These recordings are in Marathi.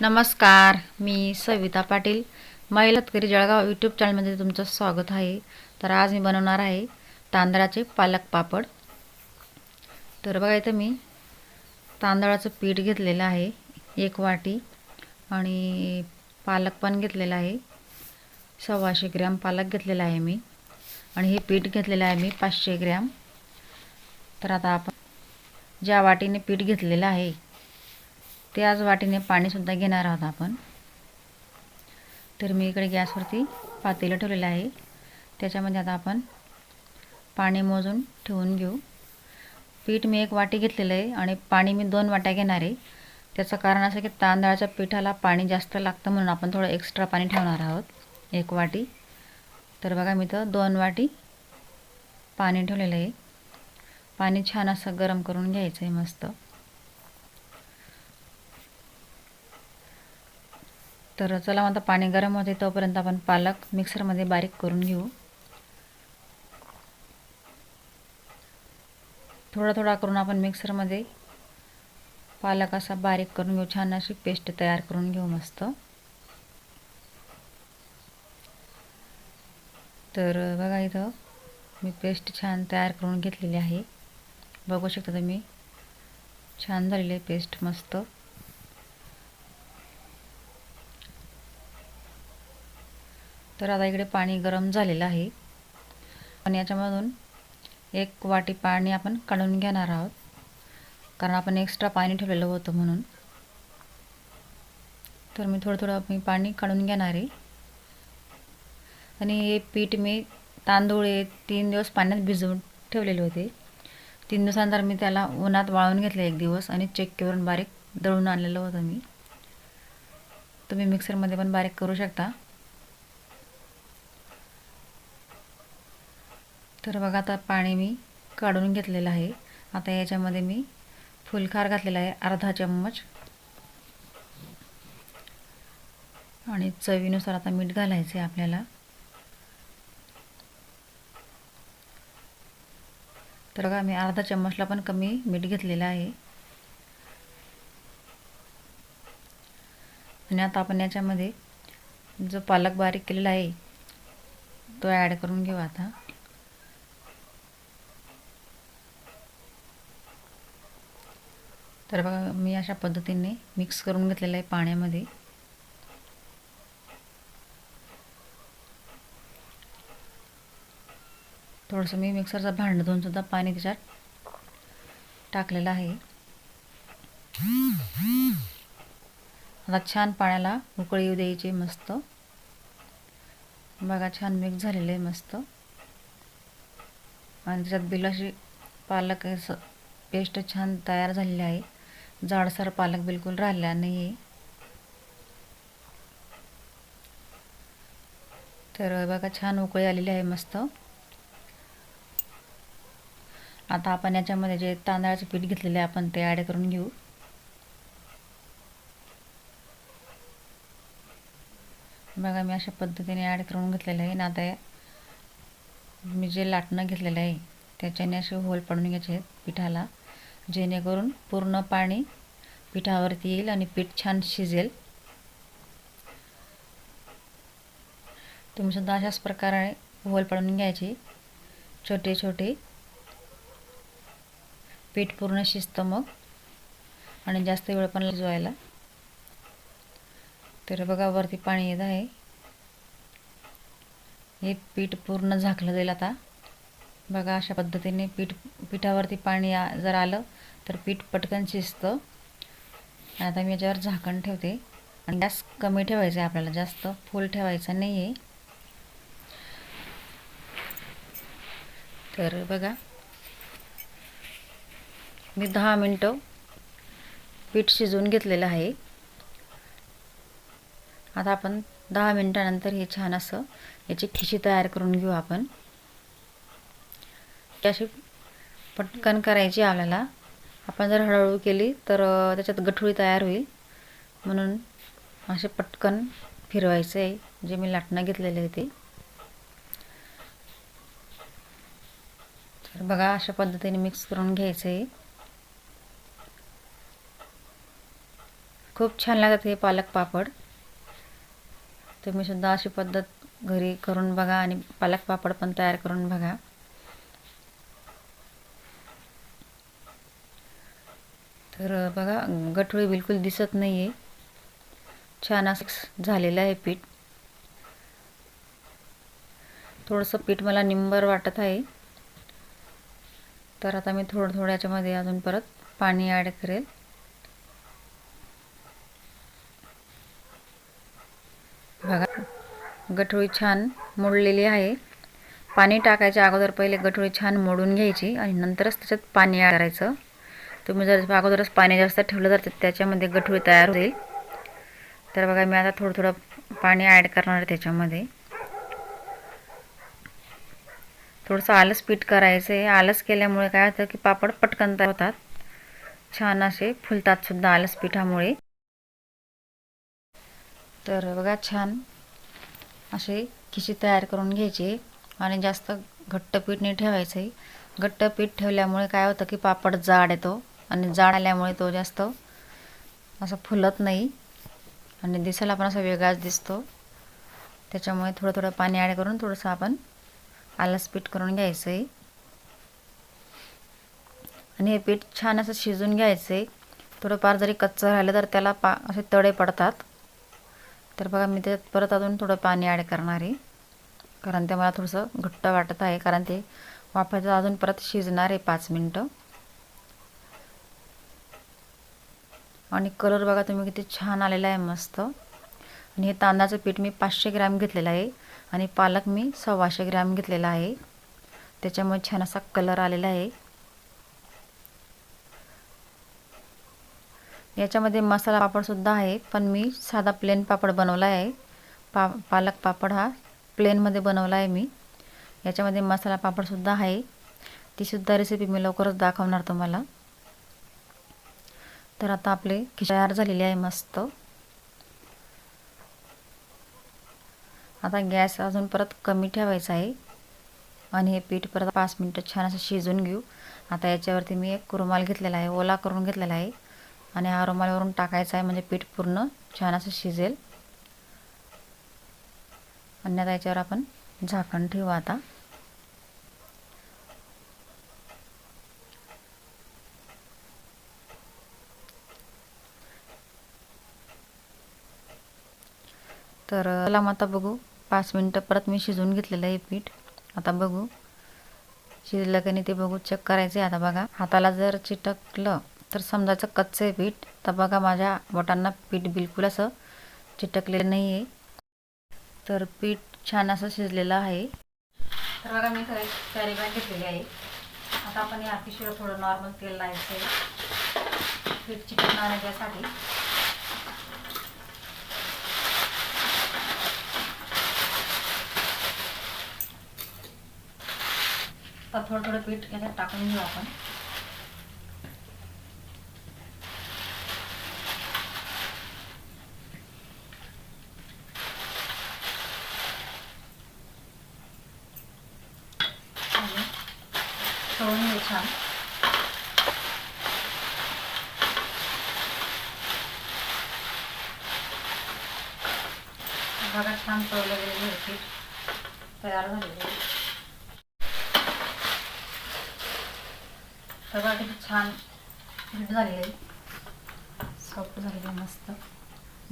नमस्कार मी सविता पाटील महिला तरी जळगाव यूट्यूब चॅनलमध्ये तुमचं स्वागत आहे. तर आज मी बनवणार आहे तांदळाचे पालक पापड. तर बघा इथं मी तांदळाचं पीठ घेतलेलं आहे एक वाटी आणि पालक पण घेतलेला आहे. सव्वाशे ग्रॅम पालक घेतलेला आहे मी आणि हे पीठ घेतलेलं आहे मी पाचशे ग्रॅम. तर आता आपण ज्या वाटीने पीठ घेतलेलं आहे त्याच वाटीने पाणीसुद्धा घेणार आहोत आपण. तर मी इकडे गॅसवरती पातेलं ठेवलेलं आहे. त्याच्यामध्ये आता आपण पाणी मोजून ठेवून घेऊ. पीठ मी एक वाटी घेतलेलं आहे आणि पाणी मी दोन वाट्या घेणार आहे. त्याचं कारण असं की तांदळाच्या पिठाला पाणी जास्त लागतं म्हणून आपण थोडं एक्स्ट्रा पाणी ठेवणार आहोत. एक वाटी. तर बघा मी तर दोन वाटी पाणी ठेवलेलं आहे. पाणी छान असं गरम करून घ्यायचं आहे मस्त. तर चला आता पाणी गरम होते तोपर्यंत आपण पालक मिक्सरमध्ये बारीक करून घेऊ. थोडा थोडा करून आपण मिक्सरमध्ये पालक असा बारीक करून घेऊ. छान अशी पेस्ट तयार करून घेऊ मस्त. तर बघा इथं मी पेस्ट छान तयार करून घेतलेली आहे. बघू शकता तुम्ही छान झालेली आहे पेस्ट मस्त. तर आता इकडे पाणी गरम झालेलं आहे. आणि याच्यामधून एक वाटी पाणी आपण काढून घेणार आहोत. कारण आपण एक्स्ट्रा पाणी ठेवलेलं होतं म्हणून. तर मी थोडं थोडं मी पाणी काढून घेणार आहे. आणि हे पीठ मी तांदूळ हे तीन दिवस पाण्यात भिजवून ठेवलेले होते. तीन दिवसानंतर मी त्याला उन्हात वाळून घेतलं एक दिवस आणि चक्कीवरून बारीक दळून आणलेलं होतं मी. तुम्ही मिक्सरमध्ये पण बारीक करू शकता. तर बघा आता पाणी मी काढून घेतलेलं आहे. आता याच्यामध्ये मी फुलखार घातलेला आहे अर्धा चम्मच. आणि चवीनुसार आता मीठ घालायचं आहे आपल्याला. तर बघा मी अर्धा चम्मचला पण कमी मीठ घेतलेलं आहे. आणि आता आपण याच्यामध्ये जो पालक बारीक केलेला आहे तो ॲड करून घेऊ आता. तर बघा मी अशा पद्धतीने मिक्स करून घेतलेलं आहे पाण्यामध्ये. थोडंसं मी मिक्सरचा भांड धुवून सुद्धा पाणी त्याच्यात टाकलेलं आहे. आता छान पाण्याला उकळी येऊ द्यायची मस्त. बघा छान मिक्स झालेलं आहे मस्त. आणि त्याच्यात बिलाशी पालक पेस्ट छान तयार झालेली आहे. जाडसर पालक बिलकुल राहिला नाही तर बघा छान उकळी आलेली आहे मस्त. आता आपण याच्यामध्ये जे तांदळाचं पीठ घेतलेलं आहे आपण ते ॲड करून घेऊ. बघा मी अशा पद्धतीने ॲड करून घेतलेलं आहे. ना आता मी जे लाटणं घेतलेलं आहे त्याच्याने असे होल पडून घ्यायचे आहेत पिठाला. जेणेकरून पूर्ण पाणी पिठावरती येईल आणि पीठ छान शिजेल. तुम्हीसुद्धा अशाच प्रकारे होल पडून घ्यायचे. छोटे छोटे. पीठ पूर्ण शिजतं मग. आणि जास्त वेळ पण शिजवायला. तर बघा वरती पाणी येत आहे. हे पीठ पूर्ण झाकलं जाईल आता. बघा अशा पद्धतीने पीठ पिठावरती पाणी जर आलं तर पीठ पटकन शिजतं. आता मी याच्यावर झाकण ठेवते. आणि गॅस कमी ठेवायचं आहे आपल्याला जास्त फुल ठेवायचं नाही आहे तर बघा मी दहा मिनटं पीठ शिजवून घेतलेलं आहे. आता आपण दहा मिनटानंतर हे छान असं याची खिशी तयार करून घेऊ आपण. अशी पटकन करायची आपल्याला. आपण जर हळूहळू केली तर त्याच्यात गठुळी तयार होईल. म्हणून असे पटकन फिरवायचं आहे जे मी लाटणं घेतलेले आहे ते तर बघा अशा पद्धतीने मिक्स करून घ्यायचं. आहे खूप छान लागत हे पालक पापड. तुम्ही सुद्धा अशी पद्धत घरी करून बघा आणि पालक पापड पण तयार करून बघा. तर बघा गठोळी बिलकुल दिसत नाही आहे छान असं झालेलं आहे पीठ. थोडंसं पीठ मला निंबर वाटत आहे. तर आता मी थोडं थोडं याच्यामध्ये अजून परत पाणी ॲड करेल. बघा गठोळी छान मोडलेली आहे. पाणी टाकायच्या अगोदर पहिले गठोळी छान मोडून घ्यायची आणि नंतरच त्याच्यात पाणी ॲड करायचं. तुम्ही जर अगोदरच पाणी जास्त ठेवलं तर त्याच्यामध्ये गठोळी तयार होईल. तर बघा मी आता थोडं थोडं पाणी ॲड करणार आहे त्याच्यामध्ये. थोडंसं आलस पीठ करायचं आहे. आलस केल्यामुळे काय होतं की पापड पटकन तयार होतात. छान असे फुलतात सुद्धा आलस पिठामुळे. तर बघा छान असे खिशी तयार करून घ्यायचे आणि जास्त घट्ट पीठ नाही ठेवायचं आहे घट्ट पीठ ठेवल्यामुळे काय होतं की पापड जाड येतो. आणि जाड आल्यामुळे तो जास्त असं फुलत नाही. आणि दिसायला पण असा वेगळाच दिसतो. त्याच्यामुळे थोडं थोडं पाणी ॲड करून थोडंसं आपण आलंच पीठ करून घ्यायचं आहे आणि हे पीठ छान असं शिजून घ्यायचं आहे थोडंफार जरी कच्चं राहिलं तर त्याला पा असे तडे पडतात. तर बघा मी त्याच्यात परत अजून थोडं पाणी ॲड करणार आहे. कारण ते मला थोडंसं घट्ट वाटत आहे. कारण ते वाफायचं अजून परत शिजणार आहे पाच मिनटं. आणि कलर बघा तुम्ही किती छान आलेला आहे मस्त. आणि हे तांदळाचं पीठ मी पाचशे ग्रॅम घेतलेलं आहे. आणि पालक मी सव्वाशे ग्रॅम घेतलेला आहे. त्याच्यामुळे छान असा कलर आलेला आहे. याच्यामध्ये मसाला पापडसुद्धा आहे पण मी साधा प्लेन पापड बनवला आहे पा पालक पापड हा प्लेनमध्ये बनवला आहे मी. याच्यामध्ये मसाला पापडसुद्धा आहे. तीसुद्धा रेसिपी मी लवकरच दाखवणार तुम्हाला. तर आता आपले खिश तयार झालेली आहे मस्त. आता गॅस अजून परत कमी ठेवायचा आहे. आणि हे पीठ परत पाच मिनटं छान असं शिजून घेऊ. आता याच्यावरती मी एक रुमाल घेतलेला आहे ओला करून घेतलेला आहे. आणि हा रुमालवरून टाकायचा आहे म्हणजे पीठ पूर्ण छान असं शिजेल. आणि आता याच्यावर आपण झाकण ठेवू आता. तर चला मग आता बघू. पाच मिनटं परत मी शिजवून घेतलेलं आहे पीठ. आता बघू. शिजलं की नाही ते बघू. चेक करायचे आता बघा. हाताला जर चिटकलं तर समजायचं कच्चं आहे पीठ. तर बघा माझ्या बोटांना पीठ बिलकुल असं चिटकलेलं नाही आहे. तर पीठ छान असं शिजलेलं आहे. तर बघा मी खरं कॅरी बॅग घेतलेली आहे. आता आपण या पिशवीवर थोडं नॉर्मल तेल लावायचं आहे पीठ चिटकणार यासाठी आता थोडं थोडं पीठ याच्यात टाकून घेऊ आपण तळून घेऊ छान बघा छान तळलं गेलेली पीठ तयार झालेली आहे सगळं किती छान पीठ झालेलं आहे. सॉफ्ट झालेलं आहे मस्त.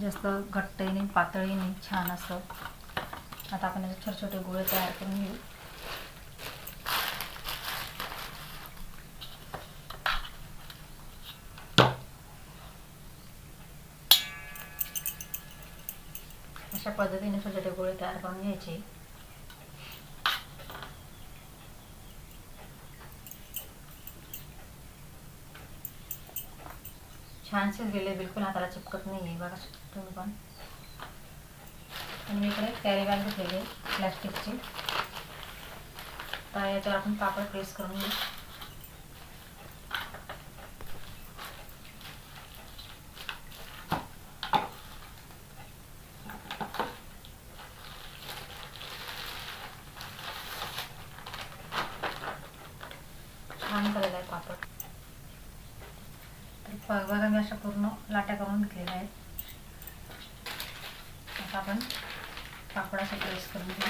जास्त घट्टही नाही पातळही नाही छान असं. आता आपण याचे छोटे छोटे गोळे तयार करून घेऊ. अशा पद्धतीने छोटे छोटे गोळे तयार करून घ्यायचे. छान शिजलेले बिलकुल हाताला चिपकत नाही आहे बघा तुम्ही पण. आणि मी इकडे कॅरी बॅग घेतलेली प्लॅस्टिकची तर याच्यावर आपण पापड प्रेस करून घेऊ छान झालेला आहे पापड बघ बघा मी लाटा करून घेतलेल्या आहेत. आता आपण पापडाचा प्रेस करून घेऊ.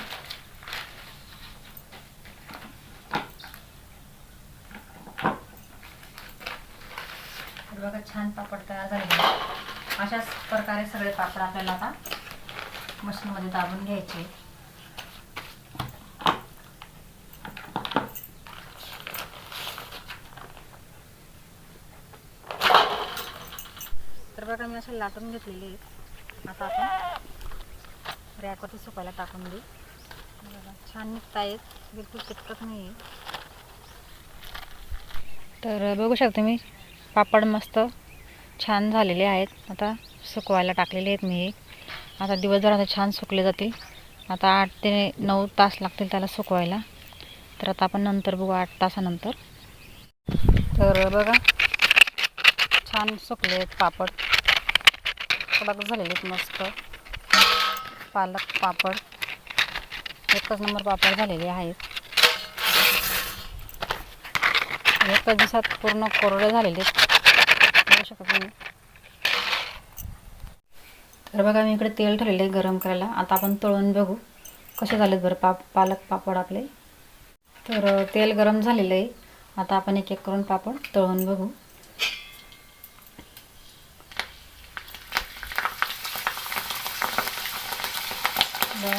बघा छान पापड तयार झाले. अशाच प्रकारे सगळे पापड आपल्याला आता मशीनमध्ये दाबून घ्यायचे. तर मी असे लाटून घेतलेले आहेत. आता आपण रॅकवरती सुकायला टाकून देऊ. बघा छान निघत आहेत. बिलकुल चिटकत नाही आहे तर बघू शकते मी पापड मस्त छान झालेले आहेत. आता सुकवायला टाकलेले आहेत मी आता दिवसभर आता छान सुकले जातील. आता आठ ते नऊ तास लागतील त्याला सुकवायला. तर आता आपण नंतर बघू आठ तासानंतर. तर बघा छान सुकले आहेत पापड. कडक झालेले आहेत मस्त. पालक पापड. एकच नंबर पापड झालेले आहेत. एका दिवसात पूर्ण कोरडे झालेले आहेत. बघू शकता तुम्ही. तर बघा मी इकडे तेल ठेवलेलं आहे गरम करायला. आता आपण तळून बघू कसे झालेत बरं पाप पालक पापड आपले. तर तेल गरम झालेलं आहे. आता आपण एक एक करून पापड तळून बघू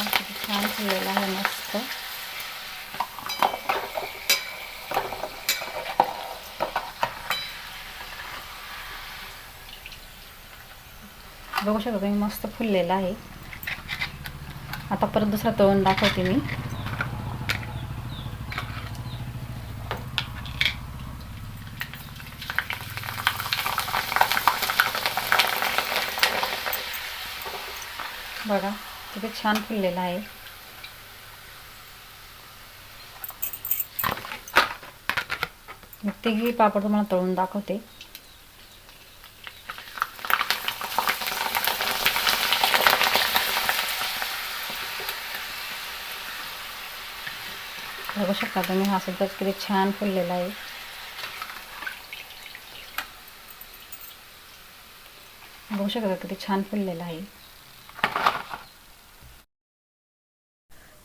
किती छान फुललेलं आहे मस्त बघू शकता तुम्ही मस्त फुललेलं आहे. आता परत दुसरा तळून दाखवते मी. बघा किती छान फुललेलं आहे. मग तिघी पापड तुम्हाला तळून दाखवते. बघू शकता तुम्ही हा सुद्धा किती छान फुललेला आहे. बघू शकता किती छान फुललेला आहे.